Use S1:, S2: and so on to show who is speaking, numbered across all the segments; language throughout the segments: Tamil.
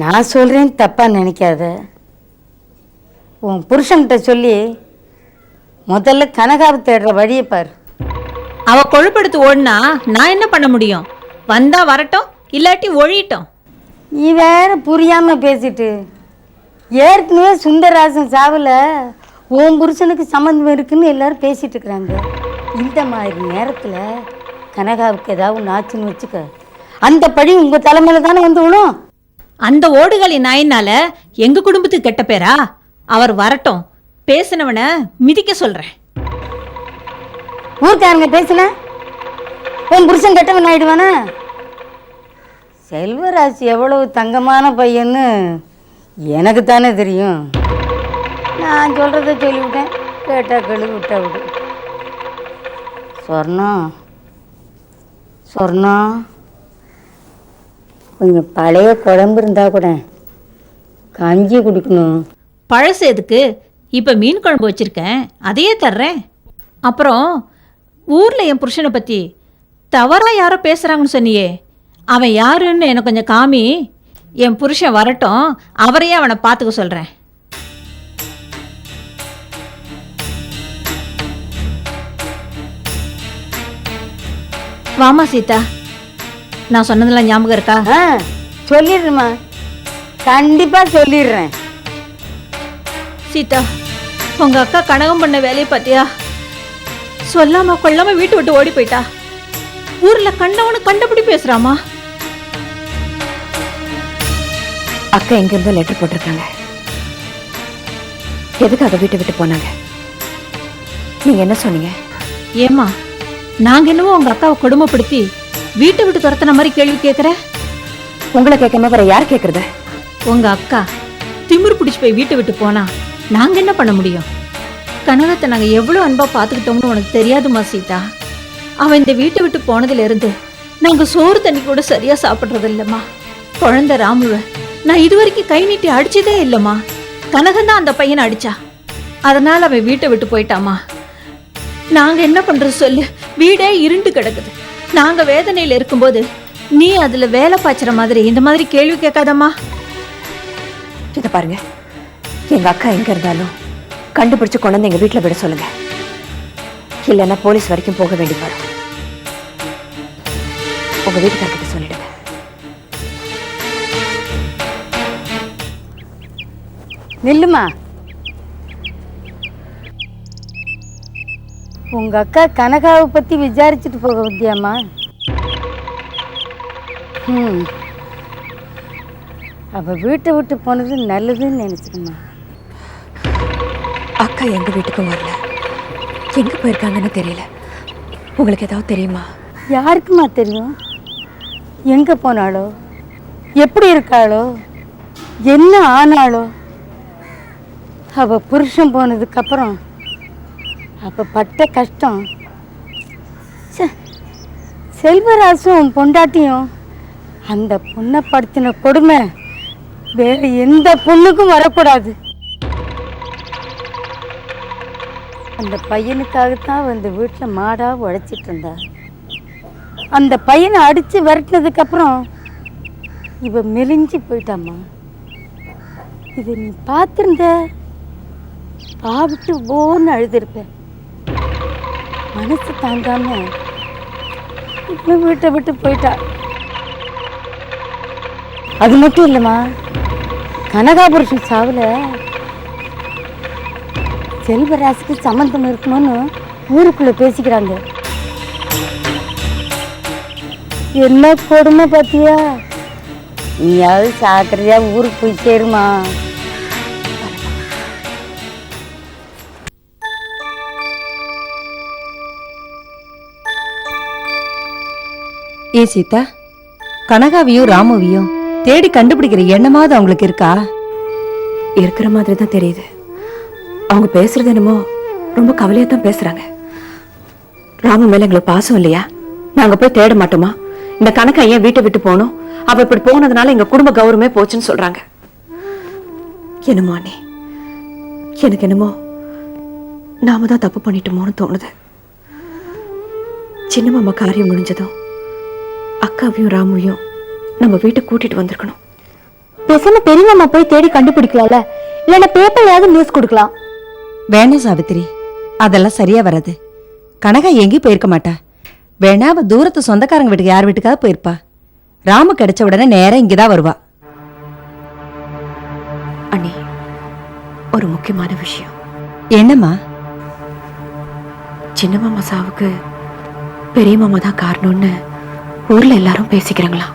S1: நான் சொல்கிறேன் தப்பாக நினைக்காத உன் புருஷன்கிட்ட சொல்லி முதல்ல கனகாவை தேடுற வழியை பார்
S2: அவள் கொழுப்படுத்து ஓடினா நான் என்ன பண்ண முடியும் வந்தால் வரட்டும் இல்லாட்டி ஒழியட்டும்
S1: நீ வேற புரியாமல் பேசிட்டு ஏற்கனவே சுந்தரராசன் சாவில் உன் புருஷனுக்கு சம்மந்தம் இருக்குன்னு எல்லாரும் பேசிட்டு இருக்கிறாங்க இந்த மாதிரி நேரத்தில் கனகாவுக்கு ஏதாவது ஒன்று ஆச்சுன்னு வச்சுக்க அந்த பழி உங்கள் தலைமையில தானே வந்து விடும்
S2: அந்த ஓடுகளை நாயினால எங்க குடும்பத்துக்கு கெட்ட பேரா அவர் வரட்டும் பேசினவனை மிதிக்க சொல்றேன்
S1: ஊருக்காரங்க பேசுன உன் புருஷன் கெட்டவன் ஆயிடுவானா செல்வராசி எவ்வளவு தங்கமான பையன்னு எனக்கு தானே தெரியும் நான் சொல்கிறத சொல்லிவிட்டேன் கேட்டால் கழுவி விட்டா விடு சொர்ணம் சொர்ணம் கொஞ்சம் பழைய குழம்பு இருந்தால் கூட கஞ்சி குடிக்கணும்
S2: பழசு எதுக்கு இப்போ மீன் குழம்பு வச்சுருக்கேன் அதையே தர்றேன் அப்புறம் ஊரில் என் புருஷனை பற்றி தவறாக யாரோ பேசுகிறாங்கன்னு சொன்னியே அவன் யாருன்னு எனக்கு கொஞ்சம் காமி என் புருஷன் வரட்டும் அவரையே அவனை பார்த்துக்க சொல்கிறேன் வாமா சீதா நான் சொன்னதெல்லாம் ஞாபகம் இருக்கா சொல்லிடுமா
S1: சொல்லிடுறேம்மா கண்டிப்பாக சொல்லிடுறேன்
S2: சீதா உங்க அக்கா கனகம் பண்ண வேலையை பார்த்தியா சொல்லாம கொள்ளாம வீட்டு விட்டு ஓடி போயிட்டா ஊர்ல கண்டவனு கண்டபடி பேசுறாமா அக்கா இருந்தோ லெட்டர் போட்டிருக்காங்க எதுக்காக வீட்டை விட்டு போனாங்க நீங்க என்ன சொன்னீங்க ஏமா நாங்க என்னவோ உங்க அக்காவை கொடுமைப்படுத்தி வீட்டை விட்டு துரத்தின மாதிரி கேள்வி கேட்கற உங்களை கேட்காம வேற யார் கேட்கறது உங்க அக்கா திமிர் பிடிச்சி போய் வீட்டை விட்டு போனா நாங்க என்ன பண்ண முடியும் கனகத்தை நாங்க எவ்வளவு அன்பா பாத்துக்கிட்டோம்னு உனக்கு தெரியாதுமா சீதா அவன் இந்த வீட்டை விட்டு போனதுல இருந்து நாங்க சோறு தண்ணி கூட சரியா சாப்பிடுறது இல்லம்மா குழந்தை ராமுவை நான் இது வரைக்கும் கை நீட்டி அடிச்சதே இல்லைம்மா கனகம் தான் அந்த பையனை அடிச்சா அதனால் அவன் வீட்டை விட்டு போயிட்டாமா நாங்கள் என்ன பண்ணுறது சொல்லு வீடே இருண்டு கிடக்குது நாங்கள் வேதனையில் இருக்கும்போது நீ அதில் வேலை பாய்ச்சுற மாதிரி இந்த மாதிரி கேள்வி கேட்காதம்மா இத பாருங்க எங்க அக்கா எங்க இருந்தாலும் கண்டுபிடிச்சு கொண்டு வந்து எங்க வீட்டில் விட சொல்லுங்க இல்லைன்னா போலீஸ் வரைக்கும் போக வேண்டி வரும் உங்க வீட்டுக்கார்கிட்ட சொல்லிடுங்க
S1: நில்லுமா உங்க அக்கா கனகாவை பத்தி விசாரிச்சுட்டு போக வித்தியாமா அவ வீட்டை விட்டு போனது நல்லதுன்னு நினைச்சுக்கம்மா
S2: அக்கா எங்க வீட்டுக்கும் வரல எங்க போயிருக்காங்கன்னு தெரியல உங்களுக்கு ஏதாவது தெரியுமா
S1: யாருக்குமா தெரியும் எங்க போனாலோ எப்படி இருக்காளோ என்ன ஆனாலோ அவள் புருஷன் போனதுக்கப்புறம் அப்போ பட்ட கஷ்டம் செல்வராசும் பொண்டாட்டியும் அந்த பொண்ணை படுத்தின கொடுமை வேறு எந்த பொண்ணுக்கும் வரக்கூடாது அந்த பையனுக்காகத்தான் வந்து வீட்டில் மாடாக உழைச்சிட்டு இருந்தா அந்த பையனை அடித்து விரட்டினதுக்கப்புறம் இவ மெலிஞ்சு போயிட்டாம்மா இதை நீ பார்த்துருந்த பாவிட்டு விட்டு போன்னு அழுதுருப்பேன் மனசு தாங்காம இப்போ வீட்டை விட்டு போயிட்டா அது மட்டும் இல்லைம்மா கனகாபுருஷன் சாவில் செல்வராசுக்கு சம்மந்தம் இருக்குமான்னு ஊருக்குள்ளே பேசிக்கிறாங்க என்ன கொடுமை பார்த்தியா நீயாவது சாக்கிரதையாக ஊருக்கு போய் சேருமா
S2: இல்லையே சீதா கனகாவையும் ராமுவையும் தேடி கண்டுபிடிக்கிற எண்ணமாவது அவங்களுக்கு இருக்கா இருக்கிற மாதிரி தான் தெரியுது அவங்க பேசுறது என்னமோ ரொம்ப கவலையா தான் பேசுறாங்க ராமு மேல எங்களுக்கு பாசம் இல்லையா நாங்க போய் தேட மாட்டோமா இந்த கணக்கை ஏன் வீட்டை விட்டு போனோம் அவ இப்படி போனதுனால எங்க குடும்ப கௌரவமே போச்சுன்னு சொல்றாங்க என்னமோ அண்ணே எனக்கு என்னமோ நாம தான் தப்பு பண்ணிட்டோமோன்னு தோணுது சின்ன மாமா காரியம் முடிஞ்சதும் அக்காவையும் ராமுவையும் நம்ம வீட்டை கூட்டிட்டு வந்திருக்கணும் பேசாம பெரியமாமா போய் தேடி கண்டுபிடிக்கலாம்ல இல்லைன்னா பேப்பர்லயாவது நியூஸ் கொடுக்கலாம் வேணும் சாவித்திரி அதெல்லாம் சரியா வராது கனகா எங்கேயும் போயிருக்க மாட்டா வேணா அவ தூரத்து சொந்தக்காரங்க வீட்டுக்கு யார் வீட்டுக்காக போயிருப்பா ராமு கிடைச்ச உடனே நேரம் இங்கதான் வருவா அண்ணி ஒரு முக்கியமான விஷயம் என்னம்மா சின்ன மாமா சாவுக்கு பெரிய மாமா தான் காரணம்னு ஊர்ல எல்லாரும் பேசிக்கிறாங்களா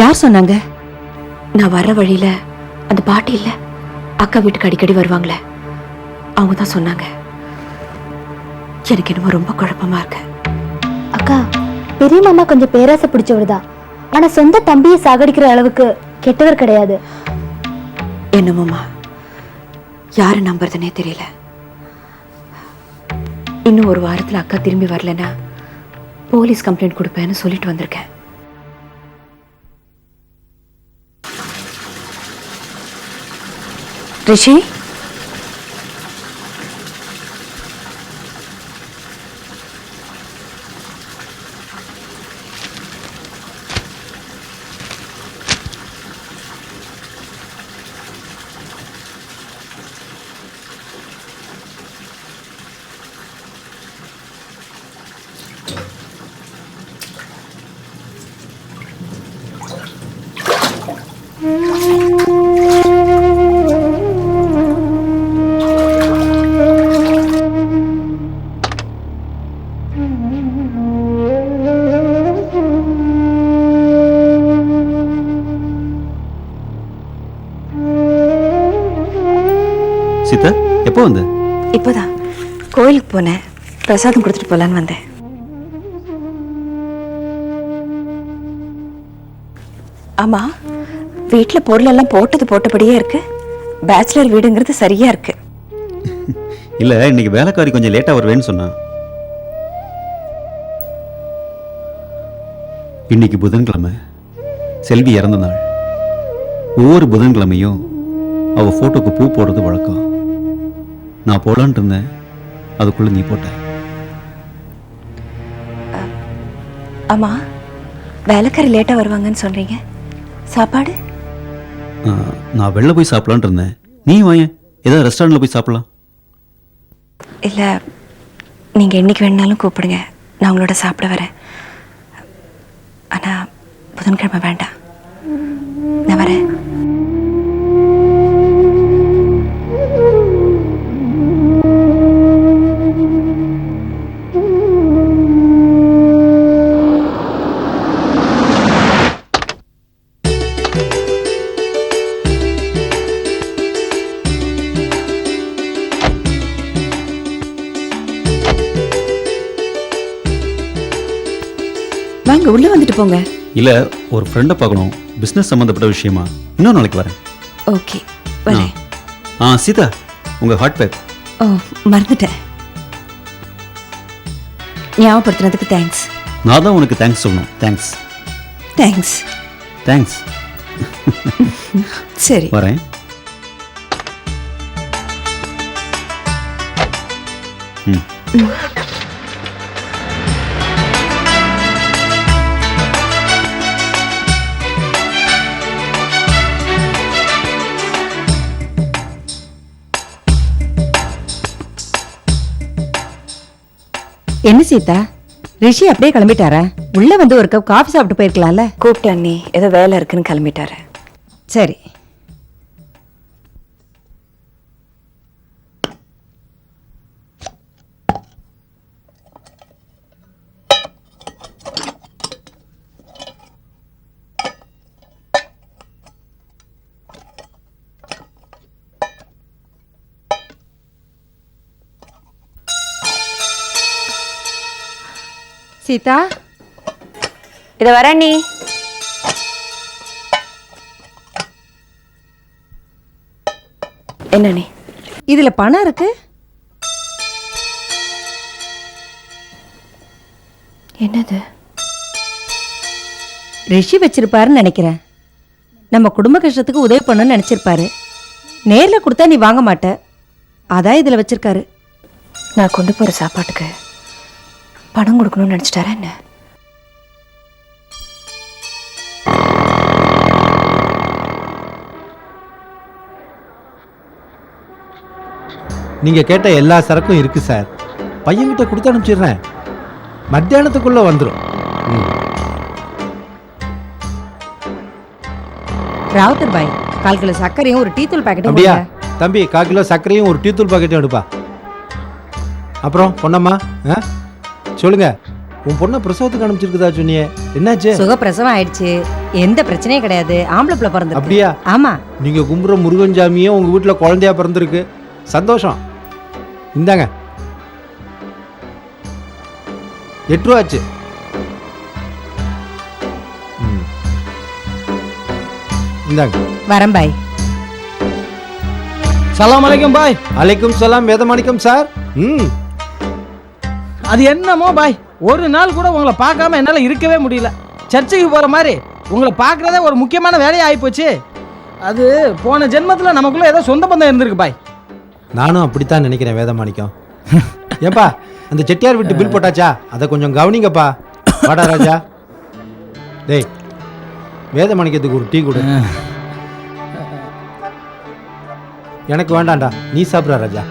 S2: யார் சொன்னாங்க நான் வர்ற வழியில அந்த பாட்டி இல்ல அக்கா வீட்டுக்கு அடிக்கடி வருவாங்களே அவங்க தான் சொன்னாங்க எனக்கு என்னமோ ரொம்ப குழப்பமா இருக்கு அக்கா பெரிய மாமா கொஞ்சம் பேராசை பிடிச்சவர் தான் ஆனா சொந்த தம்பியை சாகடிக்கிற அளவுக்கு கெட்டவர் கிடையாது என்னமோமா யாரை நம்புறதுனே தெரியல இன்னும் ஒரு வாரத்துல அக்கா திரும்பி வரலன்னா போலீஸ் கம்ப்ளைண்ட் கொடுப்பேன்னு சொல்லிட்டு வந்திருக்கேன் ரிஷி சீதா எப்போ வந்த இப்போதான் கோயிலுக்கு போனேன் பிரசாதம் கொடுத்துட்டு போலான்னு வந்தேன் ஆமா வீட்டில் பொருள் எல்லாம் போட்டது போட்டபடியே இருக்கு பேச்சுலர் வீடுங்கிறது சரியா இருக்கு இல்ல இன்னைக்கு வேலைக்காரி கொஞ்சம் லேட்டா வருவேன்னு சொன்னா இன்னைக்கு புதன்கிழமை செல்வி இறந்த நாள் ஒவ்வொரு புதன்கிழமையும் அவள் ஃபோட்டோக்கு பூ போடுறது வழக்கம் நான் போகலான்ட்டு இருந்தேன் அதுக்குள்ளே நீ போட்ட அம்மா வேலைக்காரி லேட்டாக வருவாங்கன்னு சொல்கிறீங்க சாப்பாடு நான் வெளில போய் சாப்பிடலான்ட்டு இருந்தேன் நீ வாங்க ஏதாவது ரெஸ்டாரண்ட்டில் போய் சாப்பிட்லாம் இல்லை நீங்கள் என்றைக்கு வேணாலும் கூப்பிடுங்க நான் உங்களோட சாப்பிட வரேன் ஆனால் புதன்கிழமை வேண்டாம் நான் வரேன் வாங்க உள்ள வந்துட்டு போங்க இல்ல ஒரு ஃப்ரெண்ட பார்க்கணும் பிசினஸ் சம்பந்தப்பட்ட விஷயமா இன்னொரு நாளைக்கு வரேன் ஓகே வரேன் ஆ சீதா உங்க ஹாட் பேக் ஓ மறந்துட்டேன் ஞாபகப்படுத்துனதுக்கு தேங்க்ஸ் நான் தான் உனக்கு தேங்க்ஸ் சொல்லணும் தேங்க்ஸ் தேங்க்ஸ் தேங்க்ஸ் சரி வரேன் ம் என்ன சீதா ரிஷி அப்படியே கிளம்பிட்டாரா உள்ள வந்து ஒரு கப் காஃபி சாப்பிட்டு போயிருக்கலாம்ல கூப்பிட்டேன் அண்ணி ஏதோ வேலை இருக்குன்னு கிளம்பிட்டாரு சரி சீதா இத வர நீ என்ன நீ இதுல பணம் இருக்கு என்னது ரிஷி வச்சிருப்பாருன்னு நினைக்கிறேன் நம்ம குடும்ப கஷ்டத்துக்கு உதவி பண்ணணும்னு நினைச்சிருப்பாரு நேரில் கொடுத்தா நீ வாங்க மாட்ட அதான் இதில் வச்சிருக்காரு நான் கொண்டு போற சாப்பாட்டுக்கு பணம் கொடுக்கணும்னு நினச்சிட்டாரா என்ன நீங்கள் கேட்ட எல்லா சரக்கும் இருக்குது சார் பையன்கிட்ட கொடுத்து அனுப்பிச்சிடுறேன் மத்தியானத்துக்குள்ளே வந்துடும் ராவுத்தர் பாய் கால் கிலோ சர்க்கரையும் ஒரு டீத்தூள் பாக்கெட் அப்படியா தம்பி கால் கிலோ சர்க்கரையும் ஒரு டீத்தூள் பாக்கெட்டும் எடுப்பா அப்புறம் பொண்ணம்மா ஆ சொல்லுங்க உன் பொண்ணை பிரசவத்துக்கு அனுப்பிச்சிருக்குதா சொன்னியே என்னாச்சு சுகப்பிரசவம் ஆயிடுச்சு எந்த பிரச்சனையும் கிடையாது ஆம்பளை பிறந்து அப்படியா ஆமா நீங்க கும்புற முருகன் சாமியும் உங்க வீட்டுல குழந்தையா பிறந்திருக்கு சந்தோஷம் இந்தாங்க எட்டு ரூபா ஆச்சு இந்தாங்க வரேன் பாய் சலாம் அலைக்கும் பாய் அலைக்கும் சலாம் வேதமாணிக்கம் சார் ம் அது என்னமோ பாய் ஒரு நாள் கூட உங்களை பார்க்காம என்னால் இருக்கவே முடியல சர்ச்சைக்கு போகிற மாதிரி உங்களை பார்க்குறதே ஒரு முக்கியமான வேலையாக ஆகிப்போச்சு அது போன ஜென்மத்தில் நமக்குள்ளே ஏதோ சொந்த பந்தம் இருந்திருக்கு பாய் நானும் அப்படித்தான் நினைக்கிறேன் வேதமாணிக்கம் ஏப்பா அந்த செட்டியார் வீட்டு பில் போட்டாச்சா அதை கொஞ்சம் கவனிங்கப்பா வாடா ராஜா டேய் வேதமாணிக்கத்துக்கு ஒரு டீ கொடு எனக்கு வேண்டாம்டா நீ சாப்பிட்ற ராஜா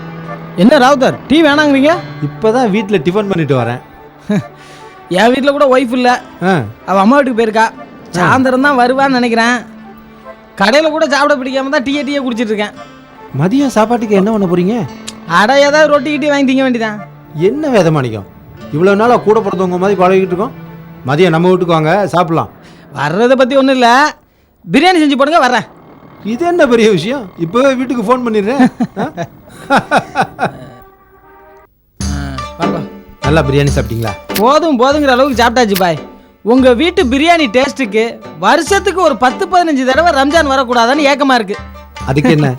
S2: என்ன ராவுதர் டீ வேணாங்கிறீங்க இப்போ தான் வீட்டில் டிஃபன் பண்ணிட்டு வரேன் என் வீட்டில் கூட ஒய்ஃப் இல்லை அவள் அம்மா வீட்டுக்கு போயிருக்கா சாயந்தரம் தான் வருவான்னு நினைக்கிறேன் கடையில் கூட சாப்பிட பிடிக்காம தான் டீயை டீயை குடிச்சிட்டு இருக்கேன் மதியம் சாப்பாட்டுக்கு என்ன பண்ண போறீங்க அடை ஏதாவது ரொட்டி கிட்டி வாங்கி திங்க வேண்டியதான் என்ன வேதமானிக்கம் இவ்வளோ நாளாக கூட பிறந்தவங்க மாதிரி பழகிட்டு இருக்கோம் மதியம் நம்ம வீட்டுக்கு வாங்க சாப்பிட்லாம் வர்றதை பற்றி ஒன்றும் இல்லை பிரியாணி செஞ்சு போடுங்க வரேன் இது என்ன பெரிய விஷயம் இப்போவே வீட்டுக்கு ஃபோன் பண்ணிடுறேன் நல்லா பிரியாணி சாப்பிட்டீங்களா போதும் போதுங்கிற அளவுக்கு சாப்பிட்டாச்சு பாய் உங்க வீட்டு பிரியாணி டேஸ்ட்டுக்கு வருஷத்துக்கு ஒரு பத்து பதினஞ்சு தடவை ரம்ஜான் வரக்கூடாதான்னு ஏக்கமா இருக்கு அதுக்கு என்ன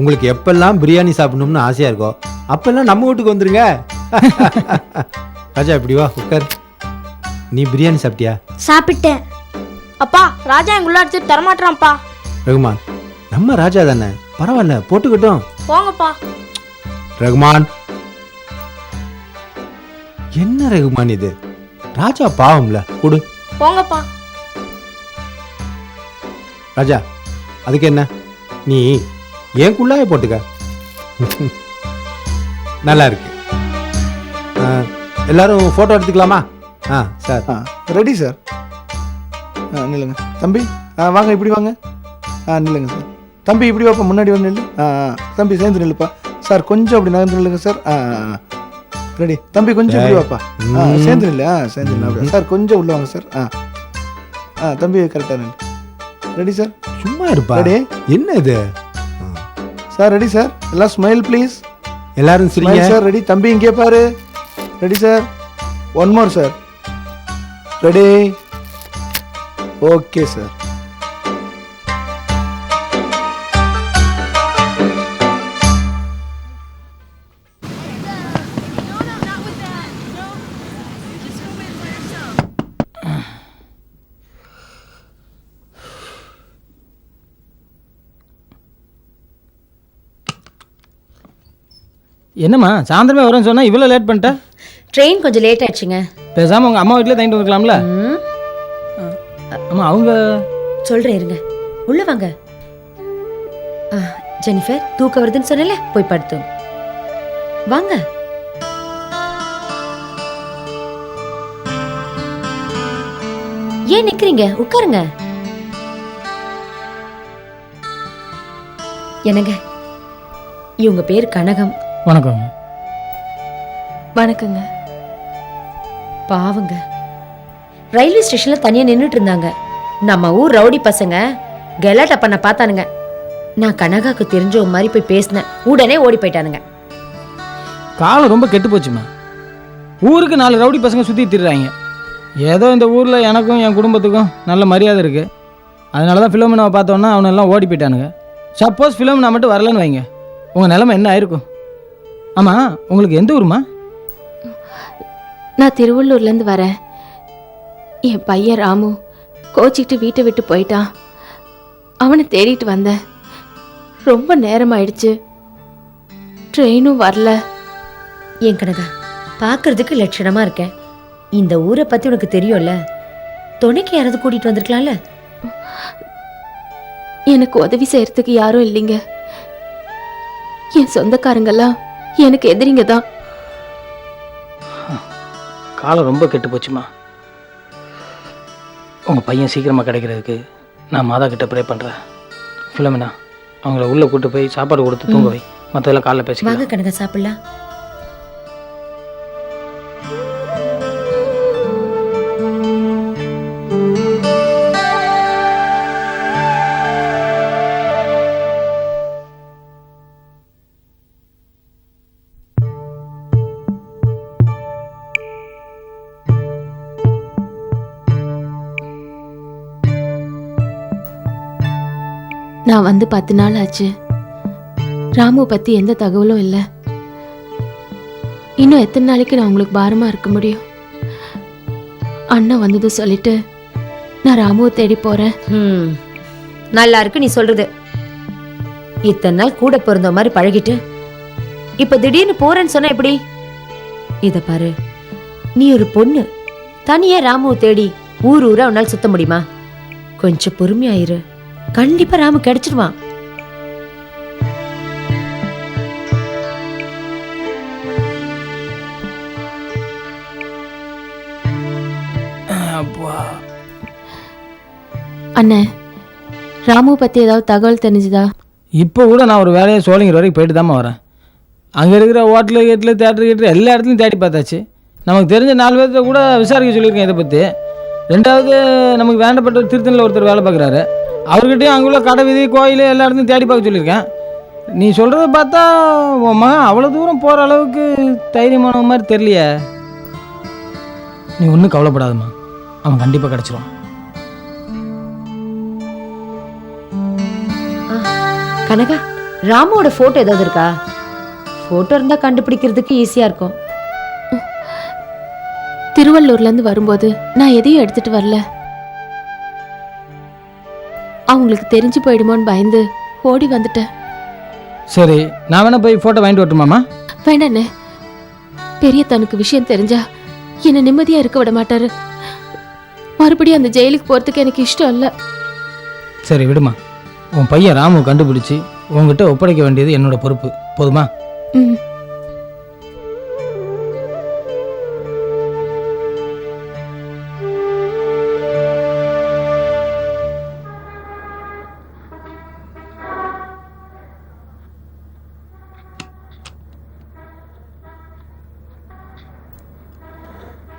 S2: உங்களுக்கு எப்பெல்லாம் பிரியாணி சாப்பிடணும்னு ஆசையா இருக்கோ அப்பெல்லாம் நம்ம வீட்டுக்கு வந்துருங்க ராஜா இப்படி வா உட்கார் நீ பிரியாணி சாப்பிட்டியா சாப்பிட்டேன் அப்பா ராஜா எங்க உள்ள அடிச்சு தரமாட்டான்ப்பா ரகுமான் நம்ம ராஜா தானே பரவாயில்ல போட்டுக்கிட்டோம் போங்கப்பா ரகுமான் என்ன ரகுமான் இது ராஜா பாவம்ல கொடு போங்கப்பா ராஜா அதுக்கு என்ன நீ ஏன் குள்ளாய போட்டுக்க நல்லா இருக்கு எல்லாரும் போட்டோ எடுத்துக்கலாமா ஆ சார் ரெடி சார் நில்லுங்க தம்பி வாங்க இப்படி வாங்க ஆ நில்லுங்க சார் தம்பி இப்படி வாப்பா முன்னாடி வந்து நில்லு தம்பி சேர்ந்து நில்லுப்பா சார் கொஞ்சம் அப்படி நகர்ந்து நில்லுங்க சார் ரெடி தம்பி கொஞ்சம் இப்படி வாப்பா ஆ சேர்ந்து நில்லு ஆ சேர்ந்து நில்லு சார் கொஞ்சம் உள்ள வாங்க சார் ஆ ஆ தம்பி கரெக்டாக நில்லு ரெடி சார் சும்மா இருப்பா ரெடி என்ன இது சார் ரெடி சார் எல்லாம் ஸ்மைல் ப்ளீஸ் எல்லாரும் சரிங்க சார் ரெடி தம்பி இங்கே பாரு ready sir one more sir ready okay sir என்னம்மா சாயந்தரமே வரும்னு சொன்னா இவ்வளோ லேட் பண்ணிட்ட ட்ரெயின் கொஞ்சம் லேட் ஆயிடுச்சுங்க பேசாம உங்க அம்மா வீட்லயே தங்கிட்டு வந்துக்கலாம்ல அம்மா அவங்க சொல்றேன் இருங்க உள்ள வாங்க ஜெனிஃபர் தூக்கம் வருதுன்னு சொன்னல போய் படுத்து வாங்க ஏன் நிக்கிறீங்க உட்காருங்க என்னங்க இவங்க பேர் கனகம் வணக்கம் வணக்கங்க பாவங்க ரயில்வே ஸ்டேஷன்ல தனியா நின்றுட்டு இருந்தாங்க நம்ம ஊர் ரவுடி பசங்க கெலாட்டா பண்ண பார்த்தானுங்க நான் கனகாக்கு தெரிஞ்ச ஒரு மாதிரி போய் பேசினேன் உடனே ஓடி போயிட்டானுங்க காலம் ரொம்ப கெட்டு போச்சுமா ஊருக்கு நாலு ரவுடி பசங்க சுற்றி திடுறாங்க ஏதோ இந்த ஊரில் எனக்கும் என் குடும்பத்துக்கும் நல்ல மரியாதை இருக்குது அதனால தான் ஃபிலோமினாவை பார்த்தோன்னா அவனெல்லாம் ஓடி போயிட்டானுங்க சப்போஸ் ஃபிலோமினா மட்டும் வரலன்னு வைங்க உங்கள் நிலமை என்ன ஆயிருக்கும் ஆமாம் உங்களுக்கு எந்த ஊருமா நான் திருவள்ளூர்லேருந்து வரேன் என் பையன் ராமு கோச்சிக்கிட்டு வீட்டை விட்டு போயிட்டான் அவனை தேடிட்டு வந்தேன் ரொம்ப நேரம் ஆயிடுச்சு ட்ரெயினும் வரல என் கனகா பார்க்கறதுக்கு லட்சணமாக இருக்கேன் இந்த ஊரை பற்றி உனக்கு தெரியும்ல துணைக்கு யாராவது கூட்டிகிட்டு வந்திருக்கலாம்ல எனக்கு உதவி செய்கிறதுக்கு யாரும் இல்லைங்க என் சொந்தக்காரங்கெல்லாம் எனக்கு எதிரிங்க தான் காலம் ரொம்ப கெட்டு போச்சுமா உங்க பையன் சீக்கிரமா கிடைக்கிறதுக்கு நான் மாதா கிட்ட ப்ரே பண்றேன் அவங்கள உள்ள கூட்டு போய் சாப்பாடு கொடுத்து தூங்க வை மற்றதெல்லாம் காலைல பேசி வாங்க கணக்க சாப்பிடலாம் நான் வந்து பத்து நாள் ஆச்சு ராமு பற்றி எந்த தகவலும் இல்லை இன்னும் எத்தனை நாளைக்கு நான் உங்களுக்கு பாரமாக இருக்க முடியும் அண்ணா வந்தது சொல்லிட்டு நான் ராமுவை தேடி போகிறேன் ம் நல்லா இருக்கு நீ சொல்றது இத்தனை நாள் கூட பிறந்த மாதிரி பழகிட்டு இப்ப திடீர்னு போறேன்னு சொன்ன எப்படி இத பாரு நீ ஒரு பொண்ணு தனியா ராமுவை தேடி ஊர் ஊரா உன்னால் சுத்த முடியுமா கொஞ்சம் பொறுமையாயிரு கண்டிப்பா ராமு கிடைச்சிடுவான் அண்ணே ராமு பற்றி ஏதாவது தகவல் தெரிஞ்சுதா இப்போ கூட நான் ஒரு வேலையை சோழிங்கிற வரைக்கும் போயிட்டு தாம்மா வரேன் அங்கே இருக்கிற ஹோட்டலு கேட்டில் தேட்டர் கேட்டில் எல்லா இடத்துலையும் தேடி பார்த்தாச்சு நமக்கு தெரிஞ்ச நாலு பேர்த்த கூட விசாரிக்க சொல்லியிருக்கேன் இதை பற்றி ரெண்டாவது நமக்கு வேண்டப்பட்ட திருத்தணியில் ஒருத்தர் வேலை பார்க்குறாரு அவர்கிட்டயும் அங்குள்ள கடை விதி கோயில் எல்லா இடத்தையும் தேடி பார்க்க சொல்லியிருக்கேன் நீ சொல்கிறத பார்த்தா உன் மகன் அவ்வளோ தூரம் போகிற அளவுக்கு தைரியமான மாதிரி தெரியலையே நீ ஒன்றும் கவலைப்படாதம்மா அவன் கண்டிப்பாக கிடச்சிரும் கனகா ராமோட ஃபோட்டோ ஏதாவது இருக்கா ஃபோட்டோ இருந்தால் கண்டுபிடிக்கிறதுக்கு ஈஸியாக இருக்கும் திருவள்ளூர்லேருந்து வரும்போது நான் எதையும் எடுத்துகிட்டு வரல உங்களுக்கு தெரிஞ்சு போயிடுமோன்னு பயந்து ஓடி வந்துட்டேன் சரி நான் வேணா போய் போட்டோ வாங்கிட்டு வரட்டுமாமா வேண்டாண்ணே பெரிய தனக்கு விஷயம் தெரிஞ்சா என்னை நிம்மதியா இருக்க விட மாட்டாரு மறுபடியும் அந்த ஜெயிலுக்கு போறதுக்கு எனக்கு இஷ்டம் இல்லை சரி விடுமா உன் பையன் ராமு கண்டுபிடிச்சி உங்ககிட்ட ஒப்படைக்க வேண்டியது என்னோட பொறுப்பு போதுமா ம்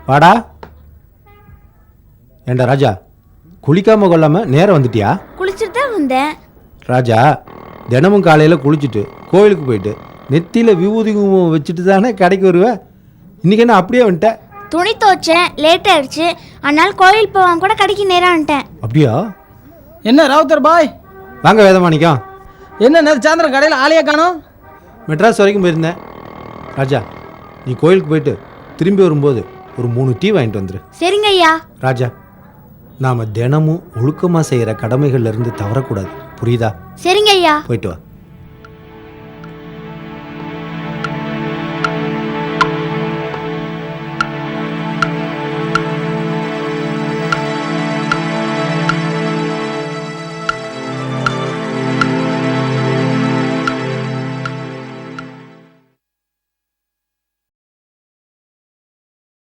S2: வாடா ஏண்டா ராஜா குளிக்காம கொள்ளாம நேரம் வந்துட்டியா குளிச்சுட்டு தான் வந்தேன் ராஜா தினமும் காலையில் குளிச்சுட்டு கோயிலுக்கு போயிட்டு நெத்தியில் விபூதி குங்குமம் வச்சுட்டு தானே கடைக்கு வருவேன் இன்னைக்கு என்ன அப்படியே வந்துட்டேன் துணி துவைச்சேன் லேட் ஆயிடுச்சு அதனால கோயில் போவாம கூட கடைக்கு நேரம் வந்துட்டேன் அப்படியா என்ன ராவுத்தர் பாய் வாங்க வேதமானிக்கம் என்ன நேற்று சாயந்தரம் கடையில் ஆளையே காணும் மெட்ராஸ் வரைக்கும் போயிருந்தேன் ராஜா நீ கோயிலுக்கு போயிட்டு திரும்பி வரும்போது ஒரு மூணு டீ வாங்கிட்டு வந்துரு சரிங்க ஐயா ராஜா நாம் தினமும் ஒழுக்கமாக செய்கிற கடமைகள்லேருந்து தவறக்கூடாது புரியுதா சரிங்க ஐயா போயிட்டு வா